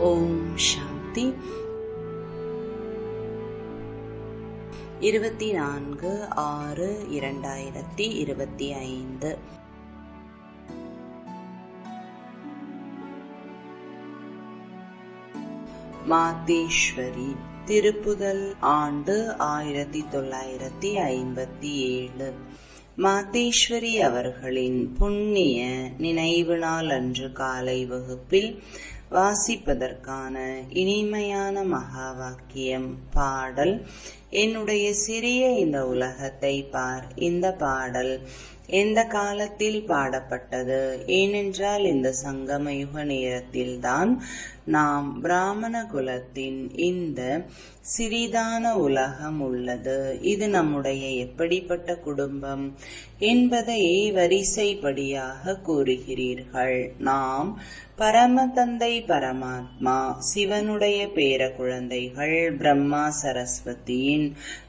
ஓம் சாந்தி. இருபத்தி நான்கு ஆறு இரண்டாயிரத்தி இருபத்தி ஐந்து. மாதேஸ்வரி திருப்புதல் ஆண்டு ஆயிரத்தி தொள்ளாயிரத்தி ஐம்பத்தி ஏழு. மாதேஸ்வரி அவர்களின் புண்ணிய நினைவு நாள் அன்று காலை வகுப்பில் வாசிப்பதற்கான இனிமையான மகா வாக்கியம் பாடல் என்னுடைய சிறிய இந்த உலகத்தை பார். இந்த பாடல் எந்த காலத்தில் பாடப்பட்டது? ஏனென்றால் இந்த சங்கமயுக நேரத்தில்தான் நாம் பிராமண குலத்தின் இந்த சிறிதான உலகம் உள்ளது. இது நம்முடைய எப்படிப்பட்ட குடும்பம் என்பதை வரிசைப்படியாக கூறுகிறீர்கள். நாம் பரம தந்தை பரமாத்மா சிவனுடைய பேர குழந்தைகள் பிரம்மா சரஸ்வதியின்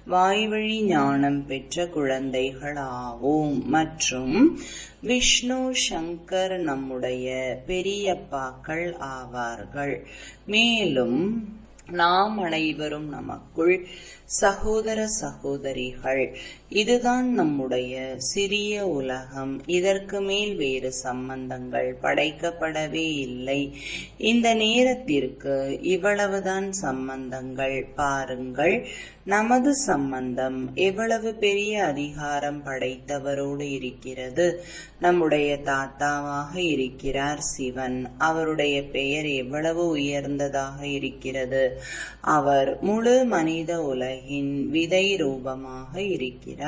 வாய்வழி ஞானம் பெற்ற குழந்தைகளாவோம். மற்றும் விஷ்ணு சங்கர் நம்முடைய பெரியப்பாக்கள் ஆவார்கள். மேலும் நாம் அனைவரும் நமக்குள் சகோதர சகோதரிகள். இதுதான் நம்முடைய சிறிய உலகம். இதற்கு மேல் வேறு சம்பந்தங்கள் படைக்கப்படவே இல்லை. இந்த நேரத்திற்கு இவ்வளவுதான் சம்பந்தங்கள். பாருங்கள் நமது சம்பந்தம் எவ்வளவு பெரிய அதிகாரம் படைத்தவரோடு இருக்கிறது. நம்முடைய தாத்தாவாக இருக்கிறார் சிவன். அவருடைய பெயர் எவ்வளவு உயர்ந்ததாக இருக்கிறது. அவர் முழு மனித உலகின் விதை ரூபமாக இருக்கிறார்.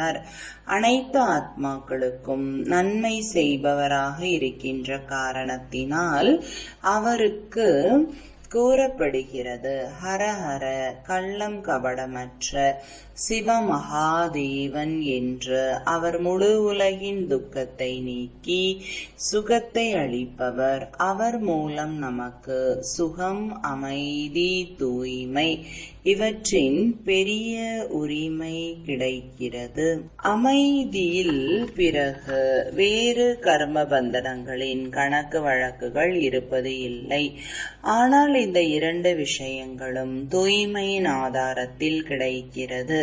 அனைத்து ஆத்மாக்களுக்கும் நன்மை செய்பவராக இருக்கின்ற காரணத்தினால் அவருக்கு கூறப்படுகிறது. ஹரஹர கள்ளம் கபடமற்ற சிவமகாதேவன் என்று அவர் முழு உலகின் துக்கத்தை நீக்கி சுகத்தை அளிப்பவர். அவர் மூலம் நமக்கு சுகம் அமைதி தூய்மை இவற்றின் பெரிய உரிமை கிடைக்கிறது. அமைதியில் பிறகு வேறு கர்ம பந்தனங்களின் கணக்கு வழக்குகள் இருப்பது இல்லை. ஆனால் இந்த இரண்டு விஷயங்களும் தூய்மையின் ஆதாரத்தில் கிடைக்கிறது.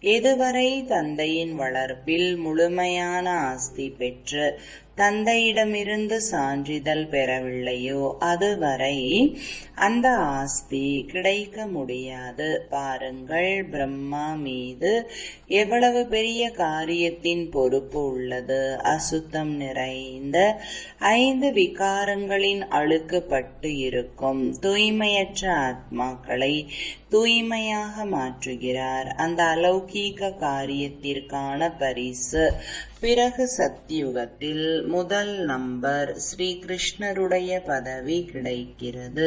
இதுவரை தந்தையின் வளர்ப்பில் முழுமையான ஆஸ்தி பெற்று தந்தையிடமிருந்து சான்றிதழ் பெறவில்லையோ அதுவரை அந்த ஆஸ்தி கிடைக்க முடியாது. பாருங்கள் பிரம்மா மீது எவ்வளவு பெரிய காரியத்தின் பொறுப்பு உள்ளது. அசுத்தம் நிறைந்த ஐந்து விகாரங்களின் அழுக்குப்பட்டு இருக்கும் தூய்மையற்ற ஆத்மாக்களை தூய்மையாக மாற்றுகிறார். அந்த லௌகீக காரியத்திற்கான பரிசு. பிறகு சத்தியுகத்தில் முதல் நம்பர் ஸ்ரீ கிருஷ்ணருடைய பதவி கிடைக்கிறது.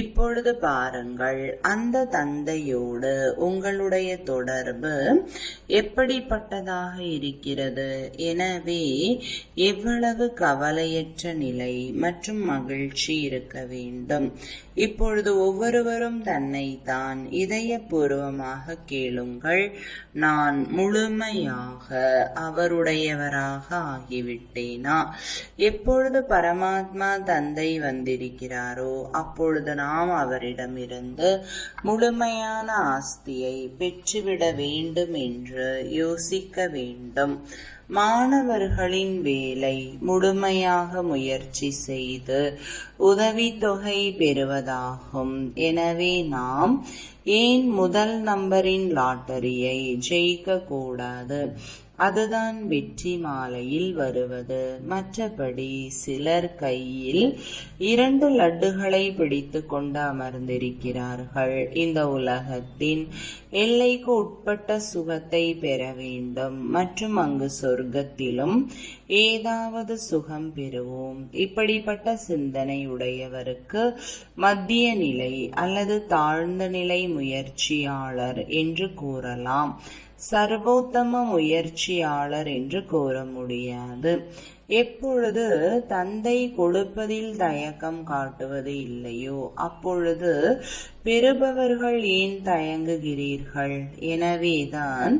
இப்பொழுது பாருங்கள் அந்த தந்தையோடு உங்களுடைய தொடர்பு எப்படிப்பட்டதாக இருக்கிறது? எனவே எவ்வளவு கவலையற்ற நிலை மற்றும் மகிழ்ச்சி இருக்க வேண்டும்? இப்பொழுது ஒவ்வொருவரும் தன்னை தான் இதயபூர்வமாக கேளுங்கள். நான் முழுமையாக அவருடையவராக ஆகிவிட்டேனா? எப்பொழுது பரமாத்மா தந்தை வந்திருக்கிறாரோ அப்பொழுது நாம் அவரிடமிருந்து முழுமையான ஆஸ்தியை பெற்றுவிட வேண்டும் என்று யோசிக்க வேண்டும். மாணவர்களின் வேலை முழுமையாக முயற்சி செய்து உதவித்தொகை பெறுவதாகும். எனவே நாம் ஏன் முதல் நம்பரின் லாட்டரியை ஜெயிக்க கூடாது அதுதான் வெற்றி மாலையில் வருவது. மற்றபடி சிலர் கையில் இரண்டு லட்டுகளை பிடித்து கொண்டு அமர்ந்திருக்கிறார்கள். இந்த உலகத்தின் எல்லைக்கு உட்பட்ட சுகத்தை பெற வேண்டும். மற்றும் அங்கு சொர்க்கத்திலும் ஏதாவது சுகம் பெறுவோம். இப்படிப்பட்ட சிந்தனை உடையவருக்கு மத்திய நிலை அல்லது தாழ்ந்த நிலை முயற்சியாளர் என்று கூறலாம். சர்வோத்தம முயற்சியாளர் என்று கூற முடியாது. எப்பொழுது தந்தை கொடுப்பதில் தயக்கம் காட்டுவது இல்லையோ அப்பொழுது பெறுபவர்கள் ஏன் தயங்குகிறீர்கள்? எனவேதான்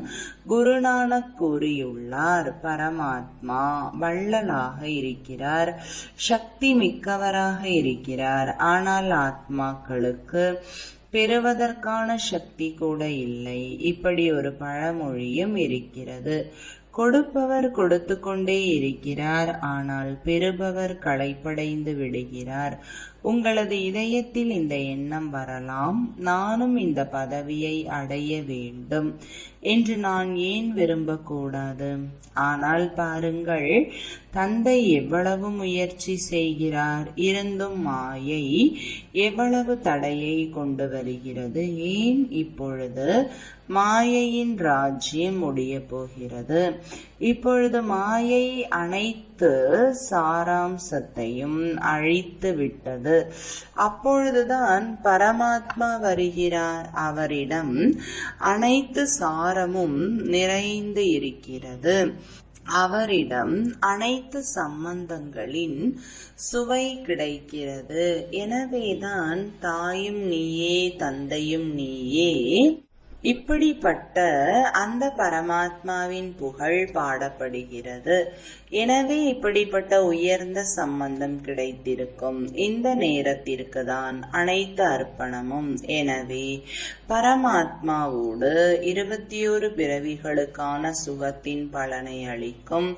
குருநானக் கூறியுள்ளார் பரமாத்மா வள்ளலாக இருக்கிறார் சக்தி மிக்கவராக இருக்கிறார். ஆனால் ஆத்மாக்களுக்கு பெறுவதற்கான சக்தி கூட இல்லை. இப்படி ஒரு பழமொழியும் இருக்கிறது. கொடுப்பவர் கொடுத்து கொண்டே இருக்கிறார். ஆனால் பெறுபவர் களைப்படைந்து விடுகிறார். உங்களது இதயத்தில் இந்த எண்ணம் வரலாம். நானும் இந்த பதவியை அடைய வேண்டும் என்று நான் ஏன் விரும்பக்கூடாது? ஆனால் பாருங்கள் தந்தை எவ்வளவு முயற்சி செய்கிறார்? இருந்தும் மாயை எவ்வளவு தடையை கொண்டு வருகிறது? ஏன் இப்பொழுது மாயையின் ராஜ்யம் முடிய போகிறது? இப்பொழுது மாயை அனைத்து சாராம்சத்தையும் அழித்து விட்டது. அப்பொழுதுதான் பரமாத்மா வருகிறார். அவரிடம் அனைத்து சாரமும் நிறைந்து இருக்கிறது. அவரிடம் அனைத்து சம்பந்தங்களின் சுவை கிடைக்கிறது. எனவேதான் தாயும் நீயே தந்தையும் நீயே இப்படிப்பட்ட அந்த பரமாத்மாவின் புகழ் பாடப்படுகிறது. எனவே இப்படிப்பட்ட உயர்ந்த சம்பந்தம் கிடைத்திருக்கும். இந்த நேரத்திற்கு தான் அனைத்து அர்ப்பணமும். எனவே பரமாத்மாவோடு இருபத்தி ஒரு பிறவிகளுக்கான சுகத்தின் பலனை அளிக்கும்.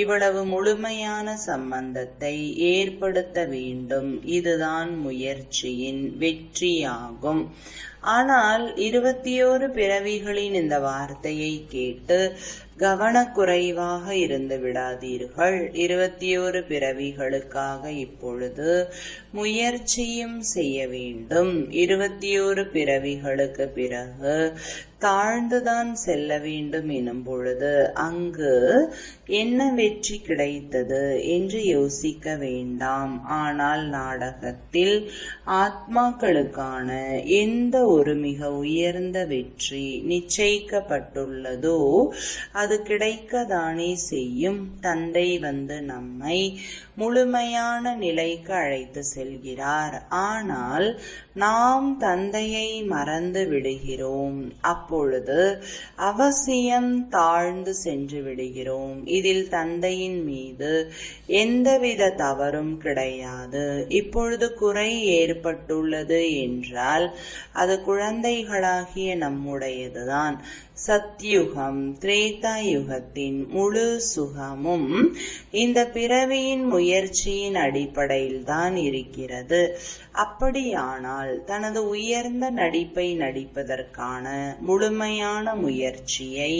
இவ்வளவு முழுமையான சம்பந்தத்தை ஏற்படுத்த வேண்டும். இதுதான் முயற்சியின் வெற்றியாகும். ஆனால் இருபத்தியோரு பிறவிகளின் இந்த வார்த்தையை கேட்டு கவனக்குறைவாக இருந்து விடாதீர்கள். இருபத்தி ஒரு பிறவிகளுக்காக இப்பொழுது முயற்சியும் செய்ய வேண்டும். இருபத்தி ஒரு பிறவிகளுக்கு பிறகு தாழ்ந்துதான் செல்ல வேண்டும் எனும் பொழுது அங்கு என்ன வெற்றி கிடைத்தது என்று யோசிக்க வேண்டாம். ஆனால் நாடகத்தில் ஆத்மாக்களுக்கான எந்த ஒரு மிக உயர்ந்த வெற்றி நிச்சயிக்கப்பட்டுள்ளதோ அது கிடைக்கதானே செய்யும். தந்தை வந்து நம்மை முழுமையான நிலைக்கு அழைத்து செல்கிறார். ஆனால் நாம் தந்தையை மறந்து விடுகிறோம். அப்பொழுது அவசியம் தாழ்ந்து சென்று விடுகிறோம். இதில் தந்தையின் மீது எந்தவித தவறும் கிடையாது. இப்பொழுது குறை ஏற்பட்டுள்ளது என்றால் அது குழந்தைகளாகிய நம்முடையதுதான். சத்யுகம் திரேதா யுகத்தின் முழு சுகமும் இந்த பிறவியின் முயற்சியின் அடிப்படையில் தான் இருக்கிறது. அப்படியானால் தனது உயர்ந்த நடிப்பை நடிப்பதற்கான முழுமையான முயற்சியை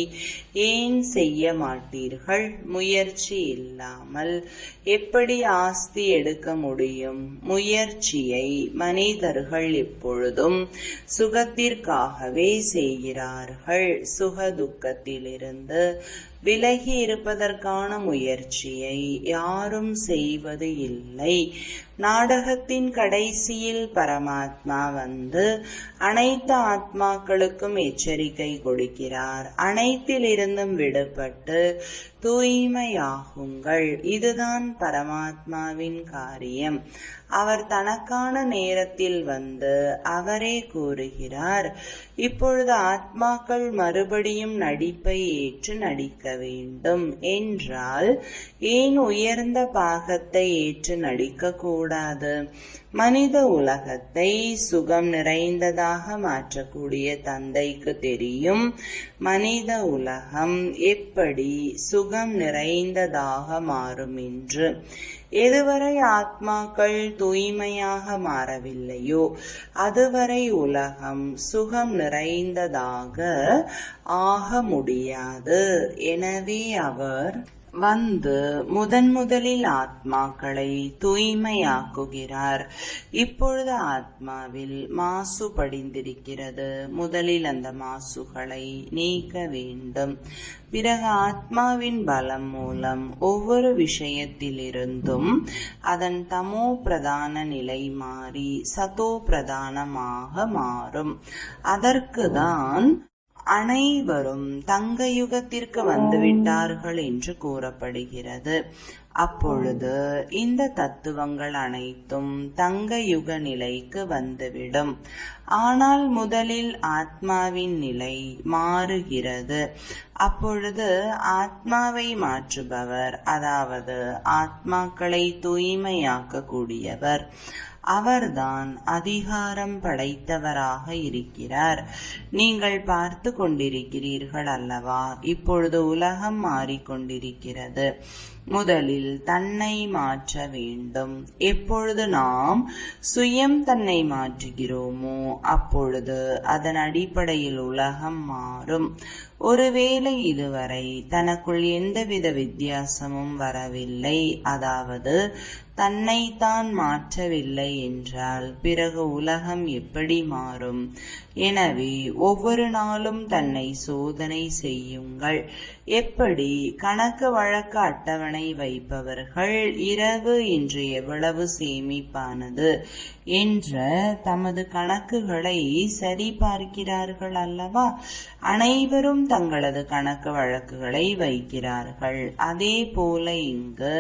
ஏன் செய்ய மாட்டீர்கள்? முயற்சி இல்லாமல் எப்படி ஆஸ்தி எடுக்க முடியும்? முயற்சியை மனிதர்கள் எப்பொழுதும் சுகத்திற்காகவே செய்கிறார்கள். சுகதுக்கத்திலிருந்து விலகி இருப்பதற்கான முயற்சியை யாரும் செய்வது இல்லை. நாடகத்தின் கடைசியில் பரமாத்மா வந்து அனைத்து ஆத்மாக்களுக்கும் எச்சரிக்கை கொடுக்கிறார். அனைத்திலிருந்தும் விடுபட்டு தூய்மையாகுங்கள். இதுதான் பரமாத்மாவின் காரியம். அவர் தனக்கான நேரத்தில் வந்து அவரே கூறுகிறார் இப்பொழுது ஆத்மாக்கள் மறுபடியும் நடிப்பை ஏற்று நடிக்க வேண்டும் என்றால் ஏன் உயர்ந்த பாகத்தை ஏற்று நடிக்கக்கூடாது? மனித உலகத்தை சுகம் நிறைந்ததாக மாற்றக்கூடிய தந்தைக்கு தெரியும். மனித உலகம் எப்படி சுகம் நிறைந்ததாக மாறும் என்று. எதுவரை ஆத்மாக்கள் தூய்மையாக மாறவில்லையோ அதுவரை உலகம் சுகம் நிறைந்ததாக ஆக முடியாது. எனவே அவர் வந்து முதன் முதலில் ஆத்மாக்களை தூய்மையாக்குகிறார். இப்பொழுது ஆத்மாவில் மாசு படிந்திருக்கிறது. முதலில் அந்த மாசுகளை நீக்க வேண்டும். பிறகு ஆத்மாவின் பலம் மூலம் ஒவ்வொரு விஷயத்திலிருந்தும் அதன் தமோ பிரதான நிலை மாறி சதோ பிரதானமாக மாறும். அதற்குதான் அனைவரும் தங்க யுகத்திற்கு வந்துவிட்டார்கள் என்று கூறப்படுகிறது. அப்பொழுது இந்த தத்துவங்கள் அனைத்தும் தங்க யுக நிலைக்கு வந்துவிடும். ஆனால் முதலில் ஆத்மாவின் நிலை மாறுகிறது. அப்பொழுது ஆத்மாவை மாற்றுபவர் அதாவது ஆத்மாக்களை தூய்மையாக்கக்கூடியவர். அவர்தான் அதிகாரம் படைத்தவராக இருக்கிறார். நீங்கள் பார்த்து கொண்டிருக்கிறீர்கள் அல்லவா இப்பொழுது உலகம் மாறிக்கொண்டிருக்கிறது. முதலில் தன்னை மாற்ற வேண்டும். எப்பொழுது நாம் சுயம் தன்னை மாற்றுகிறோமோ அப்பொழுது அதன் அடிப்படையில் உலகம் மாறும். ஒருவேளை இதுவரை தனக்குள் எந்தவித வித்தியாசமும் வரவில்லை. அதாவது தன்னைத்தான் மாற்றவில்லை என்றால் பிறகு உலகம் எப்படி மாறும்? எனவே ஒவ்வொரு நாளும் தன்னை சோதனை செய்யுங்கள். எப்படி கணக்கு வழக்கு அட்டவணை வைப்பவர்கள் இரவு இன்று எவ்வளவு சேமிப்பானது என்ற தமது கணக்குகளை சரி பார்க்கிறார்கள் அல்லவா? அனைவரும் தங்களது கணக்கு வழக்குகளை வைக்கிறார்கள். அதே போல இங்கு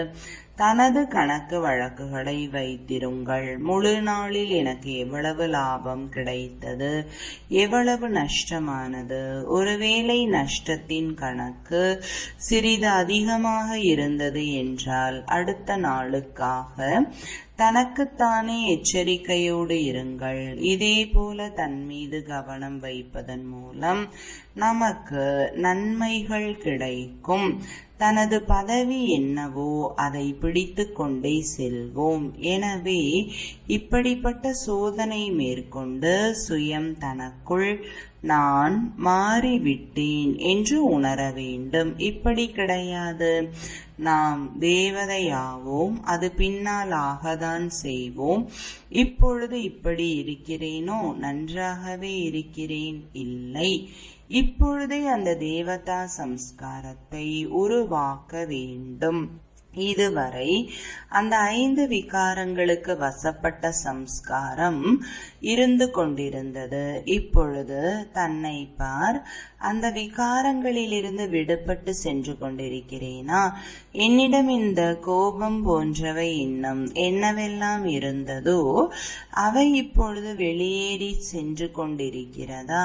தனது கணக்கு வழக்குகளை வைத்திருங்கள். முழு நாளில் எனக்கு எவ்வளவு லாபம் கிடைத்தது? எவ்வளவு நஷ்டமானது? ஒருவேளை நஷ்டத்தின் கணக்கு சிறிது அதிகமாக இருந்தது என்றால் அடுத்த நாளுக்காக தனக்குத்தானே எச்சரிக்கையோடு இருங்கள். இதே போல தன் மீது கவனம் வைப்பதன் மூலம் நமக்கு நன்மைகள் கிடைக்கும். தனது பதவி என்னவோ அதை பிடித்து கொண்டே செல்வோம். எனவே இப்படிப்பட்ட சோதனை மேற்கொண்டு சுயம் தனக்குள் நான் மாறிவிட்டேன் என்று உணர வேண்டும். இப்படி கிடையாது. நாம் தேவதையாவோம் அது பின்னாலாகத்தான் செய்வோம். இப்பொழுது இப்படி இருக்கிறேனோ? நன்றாகவே இருக்கிறேன் இல்லை. இப்பொழுதே அந்த தேவதா சம்ஸ்காரத்தை உருவாக்க வேண்டும். இதுவரை அந்த ஐந்து விகாரங்களுக்கு வசப்பட்ட சம்ஸ்காரம் இருந்து கொண்டிருந்தது. இப்பொழுது தன்னை பார் அந்த விகாரங்களிலிருந்து விடுபட்டு சென்று கொண்டிருக்கிறேனா? என்னிடம் இந்த கோபம் போன்றவை இன்னும் என்னவெல்லாம் இருந்ததோ அவை இப்பொழுது வெளியேறி சென்று கொண்டிருக்கிறதா?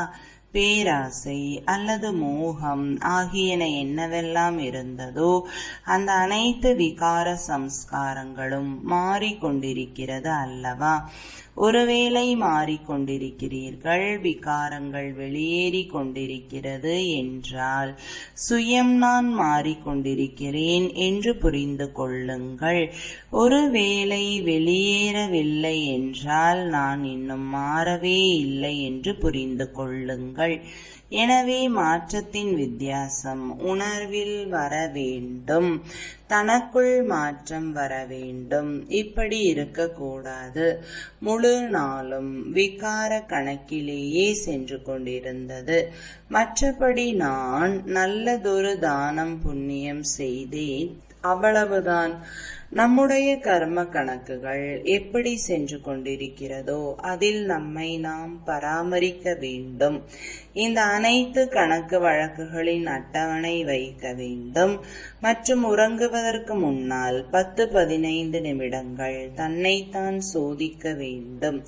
பேராசை அல்லது மோகம் ஆகியன என்னவெல்லாம் இருந்ததோ அந்த அனைத்து விகார சம்ஸ்காரங்களும் மாறிக்கொண்டிருக்கிறது அல்லவா? ஒருவேளை மாறிக்கொண்டிருக்கிறீர்கள் விகாரங்கள் வெளியேறி கொண்டிருக்கிறது என்றால் சுயம் நான் மாறிக்கொண்டிருக்கிறேன் என்று புரிந்து கொள்ளுங்கள். ஒருவேளை வெளியேறவில்லை என்றால் நான் இன்னும் மாறவே இல்லை என்று புரிந்து கொள்ளுங்கள். எனவே மாற்றத்தின் வித்தியாசம் உணர்வில் வர வேண்டும். தனக்குள் மாற்றம் வர வேண்டும். இப்படி இருக்கக்கூடாது. முழு நாளும் விகார கணக்கிலேயே சென்று கொண்டிருந்தது. மற்றபடி நான் நல்லதொரு தானம் புண்ணியம் செய்தேன். அவ்வளவுதான். நம்முடைய கர்ம கணக்குகள் எப்படி சென்று கொண்டிருக்கிறதோ அதில் நம்மை நாம் பராமரிக்க வேண்டும். இந்த அனைத்து கணக்கு வழக்குகளின் அட்டவணை வைக்க வேண்டும். மற்றும் உறங்குவதற்கு முன்னால் பத்து பதினைந்து நிமிடங்கள் தன்னைத்தான் சோதிக்க வேண்டும்.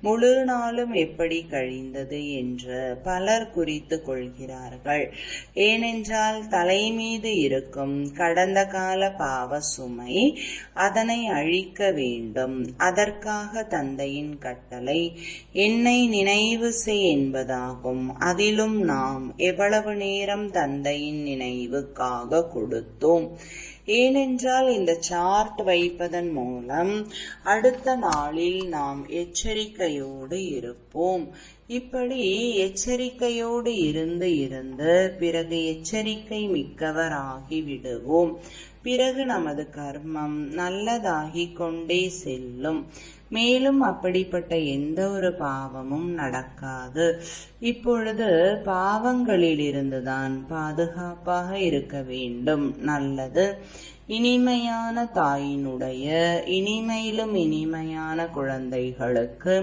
முழு நாளும் எப்படி கழிந்தது என்று பலர் குறித்து கொள்கிறார்கள். ஏனென்றால் தலை மீது இருக்கும் கடந்த கால பாவ சுமை அதனை அழிக்க வேண்டும். அதற்காக தந்தையின் கட்டளை என்னை நினைவு செய் என்பதாகும். அதிலும் நாம் எவ்வளவு நேரம் தந்தையின் நினைவுக்காக கொடுத்தோம்? ஏனென்றால் இந்த சார்ட் வைப்பதன் மூலம் அடுத்த நாளில் நாம் எச்சரிக்கையோடு இருப்போம். இப்படி எச்சரிக்கையோடு இருந்து இருந்து பிறகு எச்சரிக்கை மிக்கவராகி விடுவோம். பிறகு நமது கர்மம் நல்லதாகிக் கொண்டே செல்லும். மேலும் அப்படிப்பட்ட எந்த ஒரு பாவமும் நடக்காது. இப்பொழுது பாவங்களிலிருந்துதான் பாதுகாப்பாக இருக்க வேண்டும். நல்லது. இனிமையான தாயினுடைய இனிமையிலும் இனிமையான குழந்தைகளுக்கு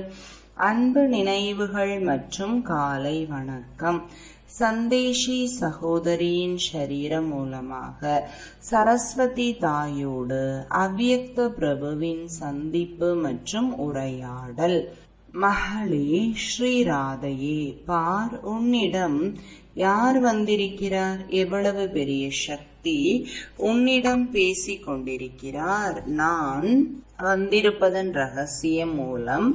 அன்பு நினைவுகள் மற்றும் காலை வணக்கம். சந்தேஷி சகோதரியின் சரீரம் மூலமாக சரஸ்வதி தாயோடு அவ்யக்த பிரபுவின் சந்திப்பு மற்றும் உரையாடல். மகளே ஸ்ரீராதையே பார் உன்னிடம் யார் வந்திருக்கிறார்? எவ்வளவு பெரிய சக்தி உன்னிடம் பேசிக் கொண்டிருக்கிறார். நான் வந்திருப்பதன் ரகசியம் மூலம்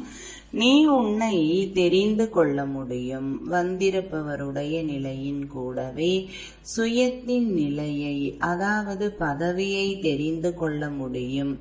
நீ உன்னை தெரிந்து கொள்ள முடியும். வந்திருப்பவருடைய நிலையின் கூடவே சுயத்தின் நிலையை அதாவது பதவியை தெரிந்து கொள்ள முடியும்.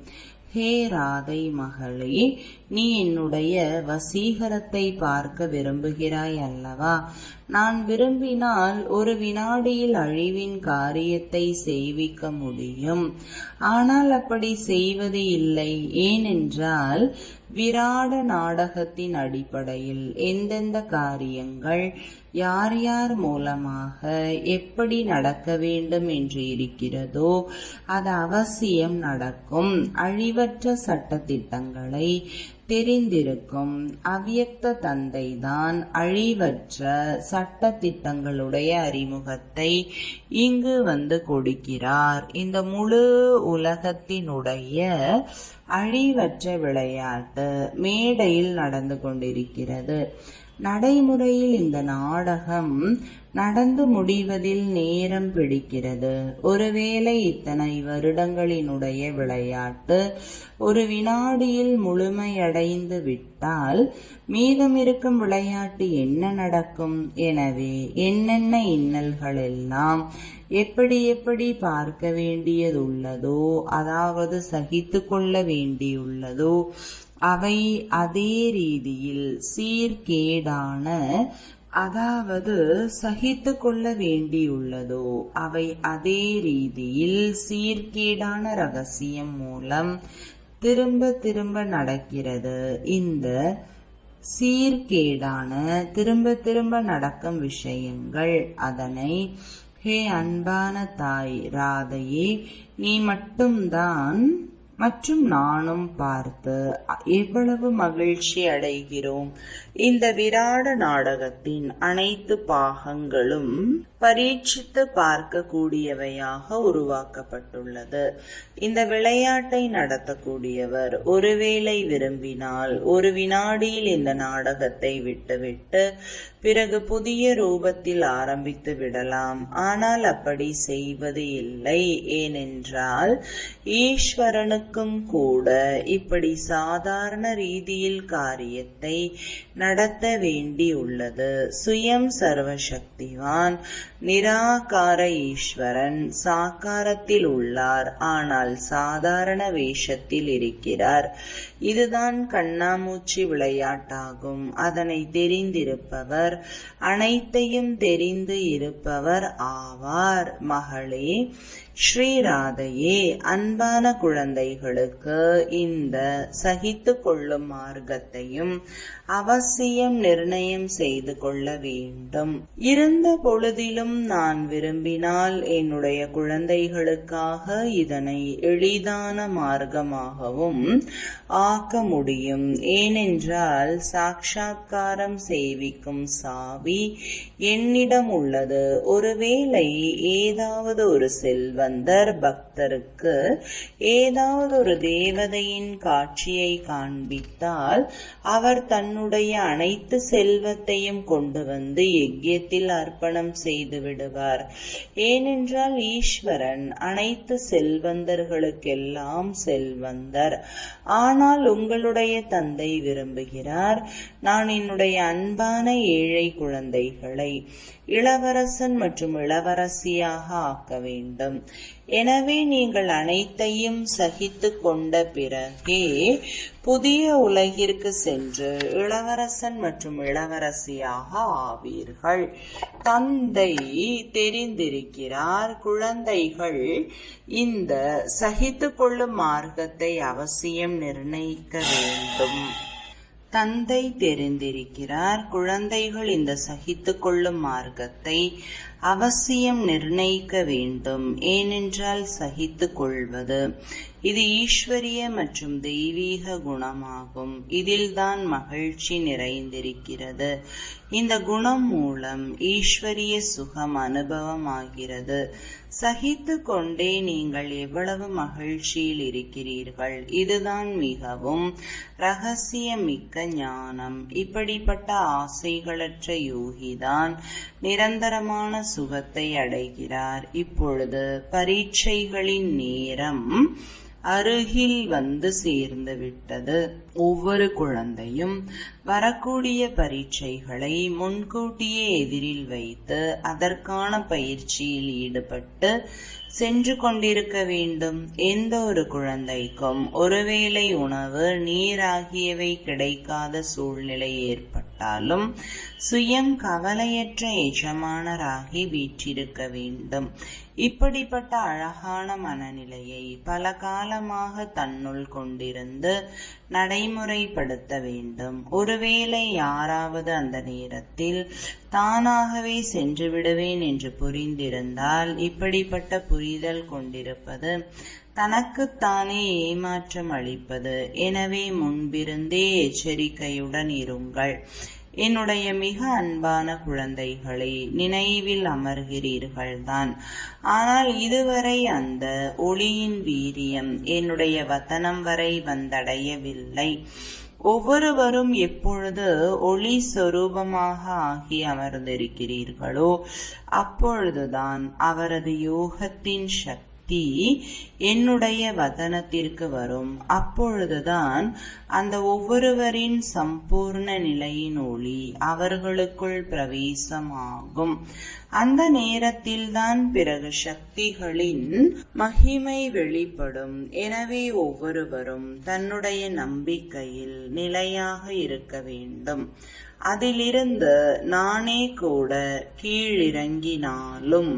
ஹே ராதை மகளே நீ என்னுடைய வசீகரத்தை பார்க்க விரும்புகிறாய் அல்லவா? நான் விரும்பினால் ஒரு வினாடியில் அழிவின் காரியத்தை செய்விக்க முடியும். ஆனால் அப்படி செய்வது இல்லை. ஏனென்றால் விராட நாடகத்தின் அடிப்படையில் எந்தெந்த காரியங்கள் யார் யார் மூலமாக எப்படி நடக்க வேண்டும் என்று இருக்கிறதோ அது அவசியம் நடக்கும். அழிவற்ற சட்டத்திட்டங்களை தெரிந்திருக்கும். அவ்வியக்த தந்தைதான் அழிவற்ற சட்டத்திட்டங்களுடைய அறிமுகத்தை இங்கு வந்து கொடுக்கிறார். இந்த முழு உலகத்தினுடைய அழிவற்ற விளையாட்டு மேடையில் நடந்து கொண்டிருக்கிறது. நடைமுறையில் இந்த நாடகம் நடந்து முடிவதில் நேரம் பிடிக்கிறது. ஒருவேளை இத்தனை வருடங்களினுடைய விளையாட்டு ஒரு வினாடியில் முழுமையடைந்து விட்டால் மீதமிருக்கும் விளையாட்டு என்ன நடக்கும்? எனவே என்னென்ன இன்னல்கள் எல்லாம் எப்படி எப்படி பார்க்க வேண்டியதுள்ளதோ அதாவது சகித்து கொள்ள வேண்டியுள்ளதோ அவை அதே ரீதியில் சீர்கேடான அதாவது சகித்து கொள்ள வேண்டியுள்ளதோ அவை அதே ரீதியில் சீர்கேடான ரகசியம் மூலம் திரும்ப திரும்ப நடக்கிறது. இந்த சீர்கேடான திரும்ப திரும்ப நடக்கும் விஷயங்கள் அதனை ஹே அன்பான தாய் ராதையே நீ மட்டும்தான் மற்றும் நானும் பார்த்து எவ்வளவு மகிழ்ச்சி அடைகிறோம். இந்த விராட நாடகத்தின் அனைத்து பாகங்களும் பரீட்சித்து பார்க்கக்கூடியவையாக உருவாக்கப்பட்டுள்ளது. இந்த விளையாட்டை நடத்தக்கூடியவர் ஒருவேளை விரும்பினால் ஒரு வினாடியில் இந்த நாடகத்தை விட்டுவிட்டு பிறகு புதிய ரூபத்தில் ஆரம்பித்து விடலாம். ஆனால் அப்படி செய்வது இல்லை. ஏனென்றால் ஈஸ்வரனுக்கும் கூட இப்படி சாதாரண ரீதியில் காரியத்தை நடத்த வேண்டியுள்ளது சுயம் சர்வசக்திவான் நிராகார ஈஸ்வரன் சாக்காரத்தில் உள்ளார். ஆனால் சாதாரண வேஷத்தில் இருக்கிறார். இதுதான் கண்ணாமூச்சி விளையாட்டாகும். அதனை தெரிந்திருப்பவர் அனைத்தையும் தெரிந்து இருப்பவர் ஆவார். மகளே ஸ்ரீராதையே அன்பான குழந்தைகளுக்கு இந்த சகித்து கொள்ளும் மார்க்கத்தையும் அவசியம் நிர்ணயம் செய்து கொள்ள வேண்டும். இருந்த பொழுதிலும் நான் விரும்பினால் என்னுடைய குழந்தைகளுக்காக இதனை எளிதான மார்க்கமாகவும் காக்க முடியும். ஏனென்றால் சாட்சா்காரம் சேவிக்கும் சாவி என்னிடம் உள்ளது. ஒருவேளை ஏதாவது ஒரு செல்வந்தர் பக்தருக்கு ஏதாவது ஒரு தேவதையின் காட்சியை காண்பித்தால் அவர் தன்னுடைய அனைத்து செல்வத்தையும் கொண்டு வந்து யஜ்யத்தில் அர்ப்பணம் செய்து விடுவார். ஏனென்றால் ஈஸ்வரன் அனைத்து செல்வந்தர்களுக்கெல்லாம் செல்வந்தர். ஆனால் உங்களுடைய தந்தை விரும்புகிறார். நான் என்னுடைய அன்பான ஏழை குழந்தைகளை இளவரசன் மற்றும் இளவரசியாக ஆக்க வேண்டும். எனவே நீங்கள் அனைத்தையும் சகித்து கொண்ட பிறகே புதிய உலகிற்கு சென்று இளவரசன் மற்றும் இளவரசியாக ஆவீர்கள். தந்தை தெரிந்திருக்கிறார். குழந்தைகள் இந்த சகித்து கொள்ளும் மார்க்கத்தை அவசியம் நிர்ணயிக்க வேண்டும். தந்தை தெரிந்திருக்கிறார். குழந்தைகள் இந்த சகித்து கொள்ளும் மார்க்கத்தை அவசியம் நிர்ணயிக்க வேண்டும். ஏனென்றால் சகித்து கொள்வது இது ஈஸ்வரிய மற்றும் தெய்வீக குணமாகும். இதில்தான் மகிழ்ச்சி நிறைந்திருக்கிறது. இந்த குணம் மூலம் ஈஸ்வரிய சுகம் அனுபவமாகிறது. சகித்து கொண்டே நீங்கள் எவ்வளவு மகிழ்ச்சியில் இருக்கிறீர்கள்? இதுதான் மிகவும் ரகசியமிக்க ஞானம். இப்படிப்பட்ட ஆசைகளற்ற யோகிதான் நிரந்தரமான சுகத்தை அடைகிறார். இப்பொழுது பரீட்சைகளின் நேரம் அருகில் வந்து சேர்ந்து விட்டது ஒவ்வொரு குழந்தையும் வரக்கூடிய பரீட்சைகளை முன்கூட்டியே எதிரில் வைத்து அதற்கான பயிற்சியில் ஈடுபட்டு சென்று கொண்டிருக்க வேண்டும். எந்த ஒரு குழந்தைக்கும் ஒருவேளை உணவு நீர் ஆகியவை கிடைக்காத சூழ்நிலை ஏற்பட்டாலும் சுயம் கவலையற்ற எஜமானராகி வீற்றிருக்க வேண்டும். இப்படிப்பட்ட அழகான மனநிலையை பல காலமாக தன்னுள் கொண்டிருந்து நடைமுறைப்படுத்த வேண்டும். ஒரு ஒருவேளை யாராவது அந்த நேரத்தில் தானாகவே சென்று விடுவேன் என்று புரிந்திருந்தால் இப்படிப்பட்ட புரிதல் கொண்டிருப்பது தனக்குத்தானே ஏமாற்றம் அளிப்பது. எனவே முன்பிருந்தே எச்சரிக்கையுடன் இருங்கள். என்னுடைய மிக அன்பான குழந்தைகளை நினைவில் அமர்கிறீர்கள்தான். ஆனால் இதுவரை அந்த ஒளியின் வீரியம் என்னுடைய வத்தனம் வரை வந்தடையவில்லை. ஒவ்வொருவரும் எப்பொழுது ஒளி சொரூபமாக ஆகி அமர்ந்திருக்கிறீர்களோ அப்பொழுதுதான் அவரது யோகத்தின் சக்தி என்னுடைய வதனத்திற்கு வரும். அப்பொழுதுதான் அந்த ஒவ்வொருவரின் சம்பூர்ண நிலையின் ஒளி அவர்களுக்குள் பிரவேசமாகும். அந்த நேரத்தில்தான் பிறகு சக்திகளின் மகிமை வெளிப்படும். எனவே ஒவ்வொருவரும் தன்னுடைய நம்பிக்கையில் நிலையாக இருக்க வேண்டும். அதிலிருந்து நானே கூட கீழிறங்கினாலும்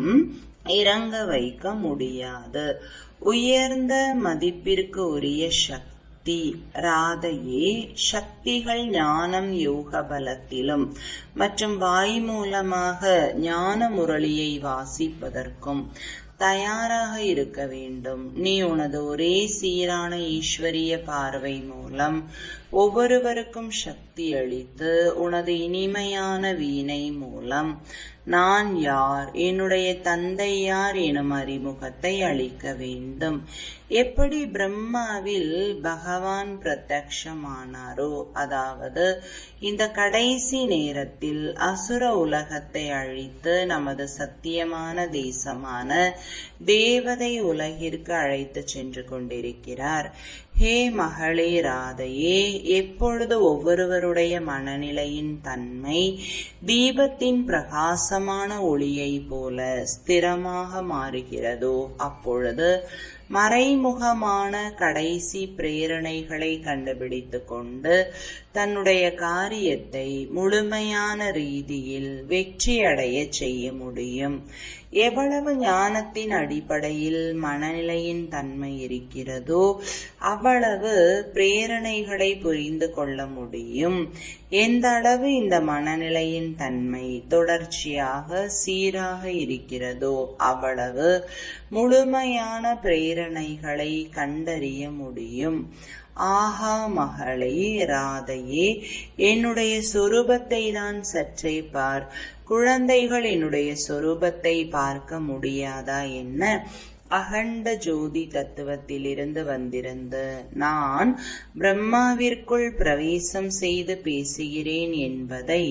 இறங்க வைக்க முடியாது. உயர்ந்த மதிப்பிற்கு உரிய சக்தி ராதையே சக்திகள் ஞானம் யோக பலத்திலும் மற்றும் வாய் மூலமாக ஞான முரளியை வாசிப்பதற்கும் தயாராக இருக்க வேண்டும். நீ உனது ஒரே சீரான ஈஸ்வரிய பார்வை மூலம் ஒவ்வொருவருக்கும் சக்தி அளித்து உனது இனிமையான வீணை மூலம் நான் யார் என்னுடைய தந்தை யார் எனும் அறிமுகத்தை அளிக்க வேண்டும். எப்படி பிரம்மாவில் பகவான் பிரத்யக்ஷமானாரோ அதாவது இந்த கடைசி நேரத்தில் அசுர உலகத்தை அழித்து நமது சத்தியமான தேசமான தேவதை உலகிற்கு அழைத்து சென்று கொண்டிருக்கிறார். ஹே மகளே ராதையே எப்பொழுது ஒவ்வொருவருடைய மனநிலையின் தன்மை தீபத்தின் பிரகாசமான ஒளியைப் போல ஸ்திரமாக மாறுகிறதோ அப்பொழுது மறைமுகமான கடைசி பிரேரணைகளை கண்டுபிடித்து கொண்டு தன்னுடைய காரியத்தை முழுமையான ரீதியில் வெற்றியடைய செய்ய முடியும். எவ்வளவு ஞானத்தின் அடிப்படையில் மனநிலையின் தன்மை இருக்கிறதோ அவ்வளவு பிரேரணைகளை புரிந்து கொள்ள முடியும். எந்த அளவு இந்த மனநிலையின் தன்மை தொடர்ச்சியாக சீராக இருக்கிறதோ அவ்வளவு முழுமையான பிரேரணைகளை கண்டறிய முடியும். ஆஹா மகளே ராதையே என்னுடைய சொரூபத்தை தான் சற்றே பார். குழந்தைகள் என்னுடைய சொரூபத்தை பார்க்க முடியாதா என்ன? அகண்ட ஜோதி தத்துவத்திலிருந்து வந்திருந்த நான் பிரம்மாவிற்குள் பிரவேசம் செய்து பேசுகிறேன் என்பதை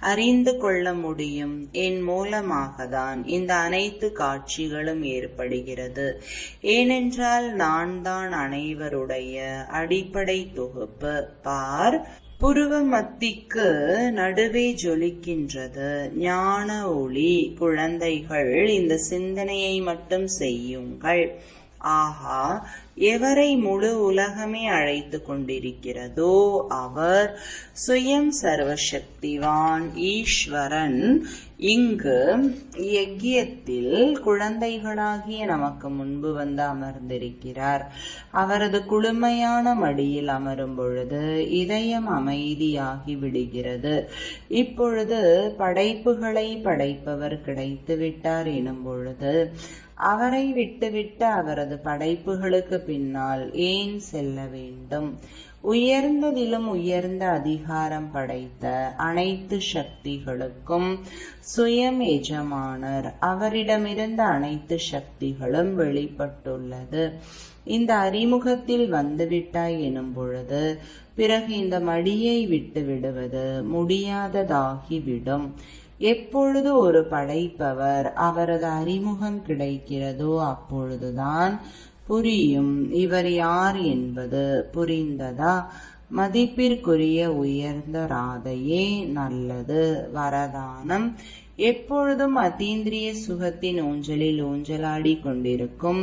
அறிந்து கொள்ள முடியும். என் மூலமாக தான் இந்த அனைத்து காட்சிகளும் ஏற்படுகிறது. ஏனென்றால் நான் தான் அனைவருடைய அடிப்படை தொகுப்பு. பார் புருவ மத்திக்கு நடுவே ஜொலிக்கின்றது. ஞான ஒளி குழந்தைகள் இந்த சிந்தனையை மட்டும் செய்யுங்கள். ஆஹா எவரை முழு உலகமே அழைத்து கொண்டிருக்கிறதோ அவர் சுயம் சர்வசக்திவான் ஈஸ்வரன். இங்கு யக்கியத்தில் குழந்தைகளாகிய நமக்கு முன்பு வந்து அமர்ந்திருக்கிறார். அவரது குளுமையான மடியில் அமரும் பொழுது இதயம் அமைதியாகி விடுகிறது. இப்பொழுது படைப்புகளை படைப்பவர் கிடைத்து விட்டார் எனும் பொழுது அவரை விட்டுவிட்டு அவரது படைப்புகளுக்கு பின்னால் ஏன் செல்ல வேண்டும்? உயர்ந்ததிலும் உயர்ந்த அதிகாரம் படைத்த அனைத்து சக்திகளுக்கும் சுயம் எஜமானர். அவரிடமிருந்த அனைத்து சக்திகளும் வெளிப்பட்டுள்ளது. இந்த அறிமுகத்தில் வந்துவிட்டாய் எனும் பொழுது பிறகு இந்த மடியை விட்டு விடுவது முடியாததாகிவிடும். எப்பொழுது ஒரு படைப்பவர் அவரது அறிமுகம் கிடைக்கிறதோ அப்பொழுதுதான் புரியும். இவர் யார் என்பது புரிந்ததா? மதிப்பிற்குரிய உயர்ந்த ராதையே நல்லது வரதானம். எப்பொழுதும் அதீந்திரிய சுகத்தின் ஊஞ்சலில் ஊஞ்சலாடி கொண்டிருக்கும்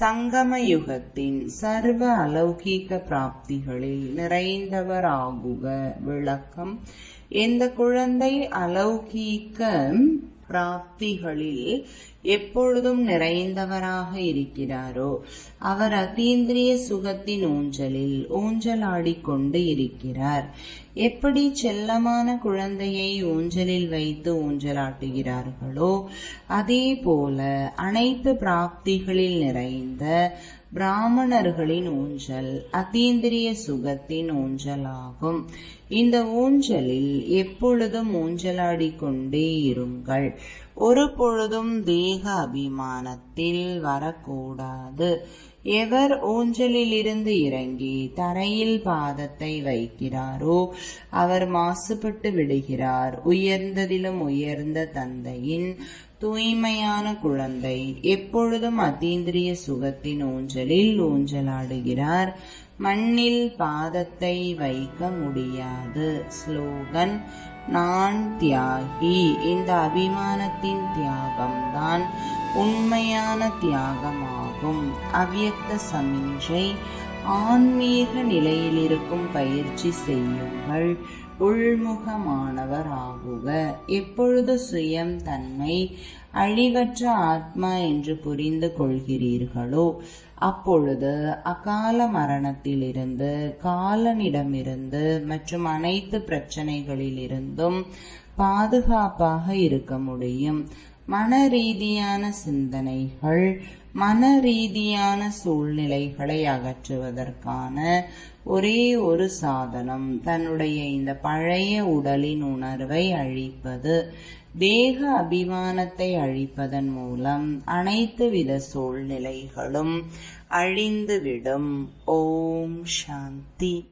சங்கம யுகத்தின் சர்வ அலௌகீக பிராப்திகளில் நிறைந்தவராகுக விளக்கம். இந்த குழந்தை அலௌகீக பிராப்திகளில் எப்பொழுதும் நிறைந்தவராக இருக்கிறாரோ அவர் அதீந்திரிய சுகத்தின் ஊஞ்சலில் ஊஞ்சலாடிக் கொண்டு இருக்கிறார். எப்படி செல்லமான குழந்தையை ஊஞ்சலில் வைத்து ஊஞ்சலாட்டுகிறார்களோ அதே போல அனைத்து பிராப்திகளில் நிறைந்த பிராமணர்களின் ஊஞ்சல் அத்தீந்திரிய சுகத்தின் ஊஞ்சலாகும். இந்த ஊஞ்சலில் எப்பொழுதும் ஊஞ்சலாடிக் கொண்டே இருங்கள். ஒரு பொழுதும் தேக அபிமானத்தில் வரக்கூடாது. எவர் ஊஞ்சலிலிருந்து இறங்கி தரையில் பாதத்தை வைக்கிறாரோ அவர் மாசுபட்டு விடுகிறார். உயர்ந்ததிலும் உயர்ந்த தந்தையின் தூய்மையான குழந்தை எப்பொழுதும் அதீந்திரிய சுகத்தின் ஊஞ்சலில் ஊஞ்சலாடுகிறார். மண்ணில் பாதத்தை வைக்க முடியாது. ஸ்லோகன் நான் தியாகி. இந்த அபிமானத்தின் தியாகம்தான் உண்மையான தியாகமாகும். அவ்வியக்த சமிஞ்சை ஆன்மீக நிலையில் இருக்கும் பயிற்சி செய்யுங்கள். உள்முகமானவர் ஆகுக எப்பொழுது சுயம் தன்மை அழிவற்ற ஆத்மா என்று புரிந்து கொள்கிறீர்களோ அப்பொழுது அகால மரணத்திலிருந்து காலனிடமிருந்து மற்றும் அனைத்து பிரச்சனைகளிலிருந்தும் பாதுகாப்பாக இருக்க முடியும். மன ரீதியான சிந்தனைகள் மன ரீதியான சூழ்நிலைகளை அகற்றுவதற்கான ஒரே ஒரு சாதனம். தன்னுடைய இந்த பழைய உடலின் உணர்வை அழிப்பது தேக அபிமானத்தை அழிப்பதன் மூலம் அனைத்து வித சூழ்நிலைகளும் அழிந்துவிடும். ஓம் சாந்தி.